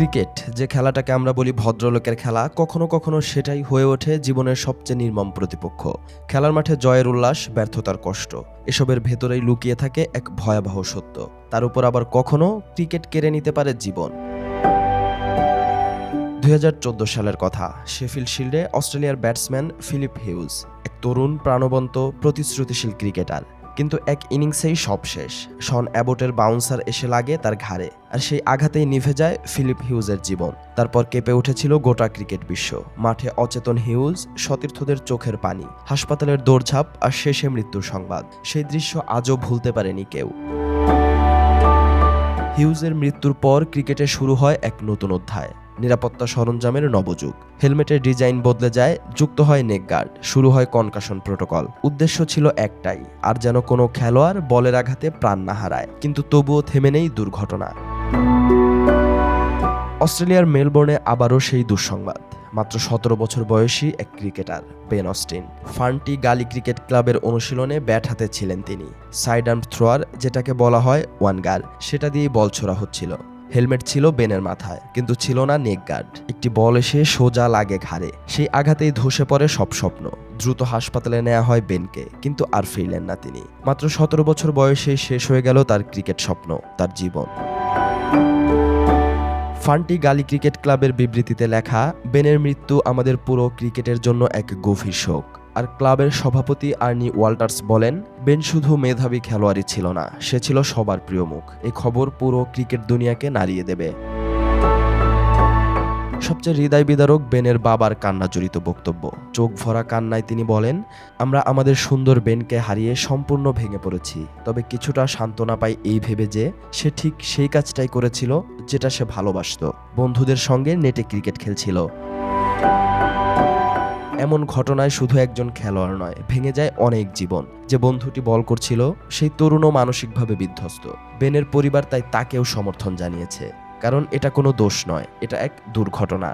Cricket, যে খেলাটাকে আমরা বলি ভদ্রলোকের খেলা, কখনো কখনো সেটাই হয়ে ওঠে জীবনের সবচেয়ে নির্মম প্রতিপক্ষ। খেলার মাঠে জয়ের উল্লাস, ব্যর্থতার কষ্ট, এসবের ভেতরেই লুকিয়ে থাকে এক ভয়াবহ সত্য। তার উপর আবার কখনো ক্রিকেট কেড়ে নিতে পারে জীবন। দু হাজার চোদ্দ সালের কথা, শেফিল্ড শিল্ডে অস্ট্রেলিয়ার ব্যাটসম্যান ফিলিপ হিউজ, এক তরুণ, প্রাণবন্ত, প্রতিশ্রুতিশীল ক্রিকেটার। কিন্তু এক ইনিংসেই সব শেষ। শন অ্যাবোটের বাউন্সার এসে লাগে তার ঘাড়ে। আর সেই আঘাতেই নিভে যায় ফিলিপ হিউজের জীবন। তারপর কেঁপে উঠেছিল গোটা ক্রিকেট বিশ্ব। মাঠে অচেতন হিউজ, সতীর্থদের চোখের পানি, হাসপাতালের দৌড়ঝাঁপ আর শেষে মৃত্যুর সংবাদ। সেই দৃশ্য আজও ভুলতে পারেনি কেউ। হিউজের মৃত্যুর পর ক্রিকেটে শুরু হয় এক নতুন অধ্যায়। নিরাপত্তা সরঞ্জামের নবযুগ। হেলমেটের ডিজাইন বদলে যায়, যুক্ত হয় নেক গার্ড, শুরু হয় কনকাশন প্রোটোকল। উদ্দেশ্য ছিল একটাই, আর যেন কোনো খেলোয়াড় বলের আঘাতে প্রাণ না হারায়। কিন্তু তবুও থেমে নেই দুর্ঘটনা। অস্ট্রেলিয়ার মেলবোর্নে আবারও সেই দুঃসংবাদ। মাত্র সতেরো বছর বয়সী এক ক্রিকেটার, বেন অস্টিন। ফান্টি গালি ক্রিকেট ক্লাবের অনুশীলনে ব্যাট হাতে ছিলেন তিনি। সাইড আর্ম থ্রোয়ার, যেটাকে বলা হয় ওয়ান গার্ড সেটা দিয়েই বল ছোড়া হচ্ছিল। হেলমেট ছিল বেনের মাথায়, কিন্তু ছিল না নেক গার্ড। একটি বল এসে সোজা লাগে ঘাড়ে। সেই আঘাতেই ধসে পড়ে সব স্বপ্ন। দ্রুত হাসপাতালে নেওয়া হয় বেনকে, কিন্তু আর ফিরলেন না তিনি। মাত্র সতেরো বছর বয়সে শেষ হয়ে গেল তার ক্রিকেট স্বপ্ন, তার জীবন। ফান্টি গালি ক্রিকেট ক্লাবের বিবৃতিতে লেখা, বেনের মৃত্যু আমাদের পুরো ক্রিকেটের জন্য এক গভীর শোক। আর ক্লাবের সভাপতি আর্নি ওয়াল্টার্স বলেন, বেন শুধু মেধাবী খেলোয়াড়ই ছিল না, সে ছিল সবার প্রিয় মুখ। এই খবর পুরো ক্রিকেট দুনিয়াকে নাড়িয়ে দেবে। সবচেয়ে হৃদয় বিদারক বেনের বাবার কান্না জড়িত বক্তব্য। চোখ ভরা কান্নায় তিনি বলেন, আমরা আমাদের সুন্দর বেনকে হারিয়ে সম্পূর্ণ ভেঙে পড়েছি, তবে কিছুটা সান্ত্বনা পাই এই ভেবে যে, সে ঠিক সেই কাজটাই করেছিল যেটা সে ভালোবাসত। বন্ধুদের সঙ্গে নেটে ক্রিকেট খেলছিল। এমন ঘটনায় শুধু একজন খেলোয়াড় নয়, ভেঙে যায় অনেক জীবন। যে বন্ধুটি বল করছিল, সেই তরুণও মানসিকভাবে বিধ্বস্ত। বেনের পরিবার তাই তাকেও সমর্থন জানিয়েছে। কারণ এটা কোনো দোষ নয়, এটা এক দুর্ঘটনা।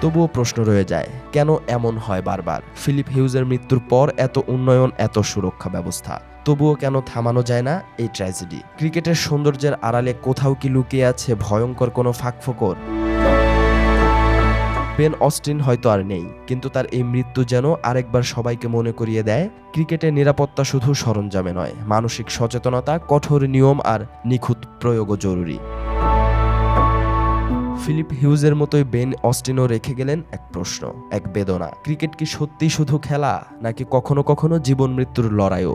তবুও প্রশ্ন রয়ে যায়, কেন এমন হয় বারবার? ফিলিপ হিউজের মৃত্যুর পর এত উন্নয়ন, এত সুরক্ষা ব্যবস্থা। তবুও কেন থামানো যায় না এই ট্র্যাজেডি? ক্রিকেটের সৌন্দর্যের আড়ালে কোথাও কি লুকিয়ে আছে ভয়ঙ্কর কোনো ফাঁকফোকর? বেন অস্টিন হয়তো আর নেই, কিন্তু তার এই মৃত্যু যেন আরেকবার সবাইকে মনে করিয়ে দেয় ক্রিকেটের নিরাপত্তা শুধু সরঞ্জামে নয়, মানসিক সচেতনতা, কঠোর নিয়ম আর নিখুঁত প্রয়োগও জরুরি। ফিলিপ হিউজের মতোই বেন অস্টিনও রেখে গেলেন এক প্রশ্ন, এক বেদনা, ক্রিকেট কি সত্যি শুধু খেলা, নাকি কখনো কখনো জীবন মৃত্যুর লড়াইও?